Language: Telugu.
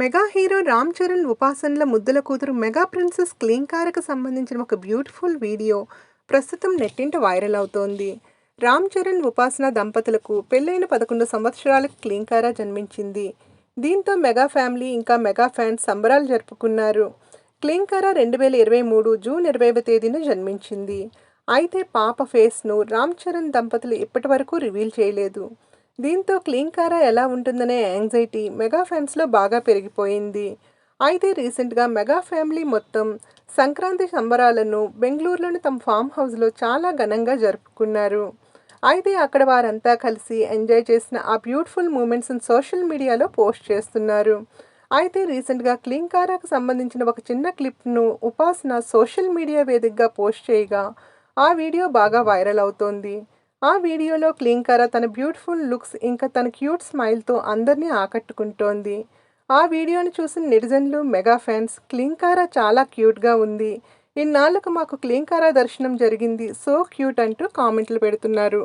మెగా హీరో రామ్ చరణ్ ఉపాసనల ముద్దుల కూతురు మెగా ప్రిన్సెస్ క్లీంకారకు సంబంధించిన ఒక బ్యూటిఫుల్ వీడియో ప్రస్తుతం నెట్టింట వైరల్ అవుతోంది. రామ్ చరణ్ ఉపాసన దంపతులకు పెళ్ళైన పదకొండు సంవత్సరాలకు క్లీంకారా జన్మించింది. దీంతో మెగా ఫ్యామిలీ ఇంకా మెగా ఫ్యాన్స్ సంబరాలు జరుపుకున్నారు. క్లీంకారా రెండు వేల ఇరవై మూడు జూన్ ఇరవైవ తేదీన జన్మించింది. అయితే పాప ఫేస్ను రామ్ చరణ్ దంపతులు ఇప్పటి వరకు రివీల్ చేయలేదు. దీంతో క్లీంకారా ఎలా ఉంటుందనే యాంగ్జైటీ మెగా ఫ్యాన్స్లో బాగా పెరిగిపోయింది. అయితే రీసెంట్గా మెగా ఫ్యామిలీ మొత్తం సంక్రాంతి సంబరాలను బెంగళూరులోని తమ ఫామ్ హౌస్లో చాలా ఘనంగా జరుపుకున్నారు. అయితే అక్కడ వారంతా కలిసి ఎంజాయ్ చేసిన ఆ బ్యూటిఫుల్ మూమెంట్స్ని సోషల్ మీడియాలో పోస్ట్ చేస్తున్నారు. అయితే రీసెంట్గా క్లీంకారాకు సంబంధించిన ఒక చిన్న క్లిప్ను ఉపాసన సోషల్ మీడియా వేదికగా పోస్ట్ చేయగా ఆ వీడియో బాగా వైరల్ అవుతోంది. ఆ వీడియోలో క్లింకర తన బ్యూటిఫుల్ లుక్స్ ఇంకా తన క్యూట్ స్మైల్తో అందరినీ ఆకట్టుకుంటోంది. ఆ వీడియోని చూసిన నెటిజన్లు మెగా ఫ్యాన్స్ క్లీంకారా చాలా క్యూట్గా ఉంది. ఇన్నాళ్ళకు మాకు క్లీంకారా దర్శనం జరిగింది. సో క్యూట్ అంటూ కామెంట్లు పెడుతున్నారు.